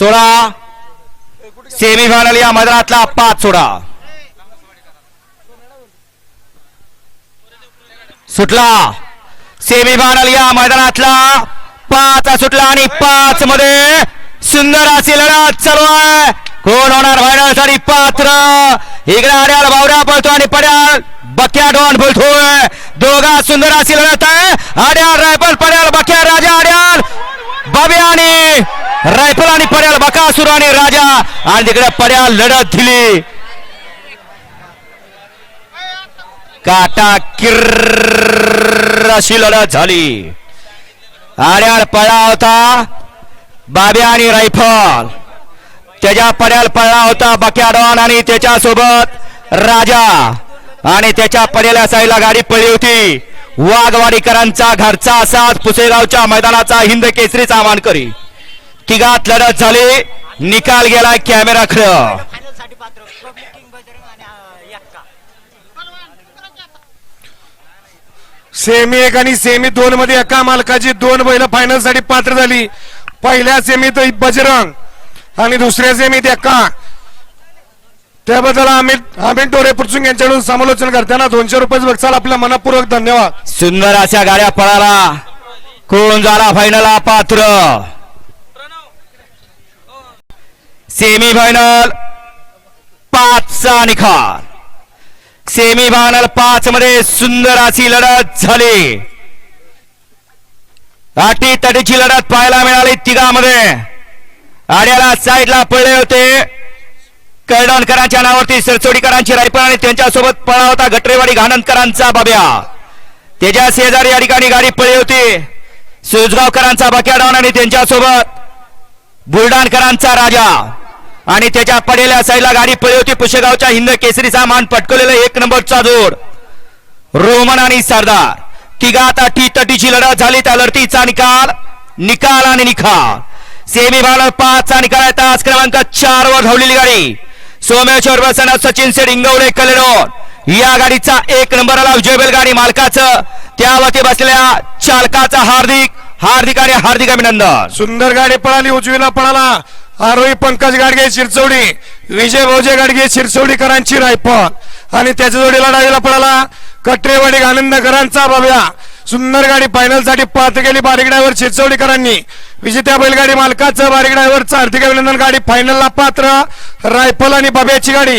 सोळा सेमीफायनल या मैदानातला पाच सोडा. सुटला. सेमीफायनल या मैदानातला पाच सुटला आणि पाच मध्ये सुंदर अशी लढत चालू आहे. कोण होणार फायनलसाठी पात्र? इकडे आड्याल बावड्या पळतो आणि पड्याल बक्या डॉन बोलतोय. दोघा सुंदर अशी लढत आहे. आड्याल रायफल पड्याल बक्या राजा आड्याल बाबे आणि रायफल आणि पड्याल आणि राजा आणि तिकडे पड्या लढत दिली. काटा किर्र अशी लढत झाली. आड्याळ पळला होता बाब्या आणि रायफल. त्याच्या पड्याल पळला होता बक्याडॉन आणि त्याच्यासोबत राजा. आणि त्याच्या पड्याला साईला गाडी पडली होती. वाघवाडीकरांचा घरचा असाच पुसेगावच्या मैदानाचा हिंद केसरीचा मानकरी तिघात लढत झाली. निकाल गेला कॅमेरा खरं यक्का सेमी एक आणि सेमी दोन मध्ये एका मालकाची दोन बैल फायनलसाठी पात्र झाली. पहिल्या सेमीत बजरंग आणि दुसऱ्या सेमीत एका. त्याबद्दल आम्ही आम्ही डोरे पुरचून यांच्याकडून समालोचन करताना दोनशे रुपये बक्षाल आपल्या मनापूर्वक धन्यवाद. सुंदर अशा गाड्या पळाला. कोण झाला फायनल पात्र? सेमी फायनल पाचचा निकाल सेमी फायनल पाच मध्ये सुंदर अशी लढत झाली. अटी तटीची लढत पाहायला मिळाली तिघामध्ये. आड्याला साईडला पडले होते. कर्डणकरांच्या नावावरती सरचोडीकरांची रायफल आणि त्यांच्यासोबत पळा होता गटरेवाडी घाणंदकरांचा बाब्या. त्याच्या शेजारी या ठिकाणी गाडी पळली होती. सुजगावकरांचा बक्याडाऊन आणि त्यांच्यासोबत बुलडाणकरांचा राजा. आणि त्याच्या पडेल्या साईडला गाडी पळली होती. पुशेगावच्या हिंद केसरीचा मान पटकवलेला एक नंबरचा जोड. रोमन आणि सरदार. तिघा आता टी तटीची लढत झाली. त्या लढतीचा निकाल निकाल आणि निकाल सेमी फायनल पाचचा निकाल आहे. तास क्रमांक चार वर धावलेली गाडी. सोमेश्वर बसन सचिन सेठ इंगवडे कलेडोन. या गाडीचा एक नंबर आला विजय गाडी मालकाचं. त्यावरती बसलेल्या चालकाचा हार्दिक हार्दिक आणि हार्दिक अभिनंदन. सुंदर गाडी पळाली उजवीला पळाला. आरोही पंकज गाडगे शिरचवडी विजय भाऊजे गाडगे शिरचवडीकरांची रायफल. आणि त्याच्या जोडीला डावीला पळाला. कटरेवाडी आनंदकरांचा बाब्या सुंदर गाडी फायनलसाठी पात्र गेली बारीक ड्रायव्हर शिरचवडीकरांनी विजेत्या बैलगाडी मालकाचं बारीक ड्रायव्हरचं आर्थिक अभिनंदन गाडी फायनलला पात्र. रायफल आणि बाब्याची गाडी.